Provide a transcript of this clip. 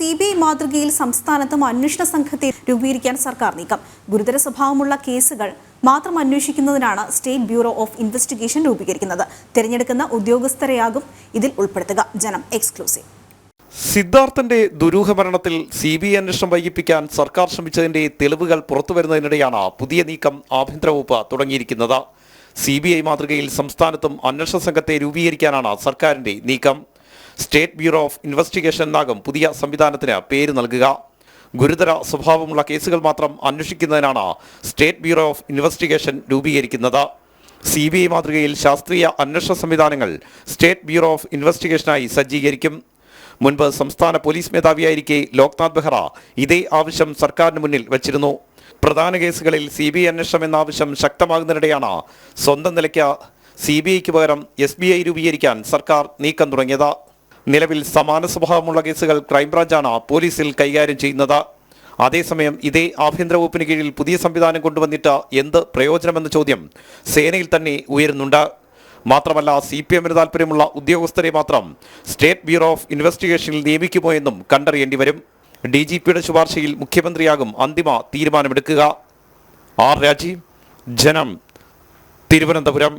C B I മാതൃകയിൽ സംസ്ഥാനത്തും അന്വേഷണ സംഘത്തെ രൂപീകരിക്കാൻ സർക്കാർ നീക്കം. ഗുരുതര സ്വഭാവമുള്ള കേസുകൾ മാത്രം അന്വേഷിക്കുന്നതിനാണ് സ്റ്റേറ്റ് ബ്യൂറോ ഓഫ് ഇൻവെസ്റ്റിഗേഷൻ രൂപീകരിക്കുന്നത്. തിരഞ്ഞെടുക്കുന്ന ഉദ്യോഗസ്ഥരെയാകും ഇതിൽ ഉൾപ്പെടുത്തുക. ജനം എക്സ്ക്ലൂസീവ്. സിദ്ധാർത്ഥന്റെ ദുരൂഹ മരണത്തിൽ സി ബി ഐ അന്വേഷണം വൈകിപ്പിക്കാൻ സർക്കാർ ശ്രമിച്ചതിന്റെ തെളിവുകൾ പുറത്തുവരുന്നതിനിടെയാണ് പുതിയ നീക്കം ആഭ്യന്തര വകുപ്പ് തുടങ്ങിയിരിക്കുന്നത്. സി ബി ഐ മാതൃകയിൽ സംസ്ഥാനത്തും അന്വേഷണ സംഘത്തെ രൂപീകരിക്കാനാണ് സർക്കാരിന്റെ നീക്കം. സ്റ്റേറ്റ് ബ്യൂറോ ഓഫ് ഇൻവെസ്റ്റിഗേഷൻ എന്നാകും പുതിയ സംവിധാനത്തിന് പേര് നൽകുക. ഗുരുതര സ്വഭാവമുള്ള കേസുകൾ മാത്രം അന്വേഷിക്കുന്നതിനാണ് സ്റ്റേറ്റ് ബ്യൂറോ ഓഫ് ഇൻവെസ്റ്റിഗേഷൻ രൂപീകരിക്കുന്നത്. സി ബി ഐ മാതൃകയിൽ ശാസ്ത്രീയ അന്വേഷണ സംവിധാനങ്ങൾ സ്റ്റേറ്റ് ബ്യൂറോ ഓഫ് ഇൻവെസ്റ്റിഗേഷനായി സജ്ജീകരിക്കും. മുൻപ് സംസ്ഥാന പോലീസ് മേധാവിയായിരിക്കെ ലോക്നാഥ് ബെഹ്റ ഇതേ ആവശ്യം സർക്കാരിന് മുന്നിൽ വച്ചിരുന്നു. പ്രധാന കേസുകളിൽ സി ബി ഐ അന്വേഷണം എന്ന ആവശ്യം ശക്തമാകുന്നതിനിടെയാണ് സ്വന്തം നിലയ്ക്ക് സി ബി ഐക്ക് പകരം എസ് ബി ഐ രൂപീകരിക്കാൻ സർക്കാർ നീക്കം തുടങ്ങിയത്. നിലവിൽ സമാന സ്വഭാവമുള്ള കേസുകൾ ക്രൈംബ്രാഞ്ചാണ് പോലീസിൽ കൈകാര്യം ചെയ്യുന്നത്. അതേസമയം ഇതേ ആഭ്യന്തര വകുപ്പിന് കീഴിൽ പുതിയ സംവിധാനം കൊണ്ടുവന്നിട്ട് എന്ത് പ്രയോജനമെന്ന ചോദ്യം സേനയിൽ തന്നെ ഉയരുന്നുണ്ട്. മാത്രമല്ല സി പി എമ്മിന് താല്പര്യമുള്ള ഉദ്യോഗസ്ഥരെ മാത്രം സ്റ്റേറ്റ് ബ്യൂറോ ഓഫ് ഇൻവെസ്റ്റിഗേഷനിൽ നിയമിക്കുമോ എന്നും കണ്ടറിയേണ്ടി വരും. ഡി ജി പിയുടെ ശുപാർശയിൽ മുഖ്യമന്ത്രിയാകും അന്തിമ തീരുമാനമെടുക്കുക. ആർ രാജീവ് ജനം തിരുവനന്തപുരം.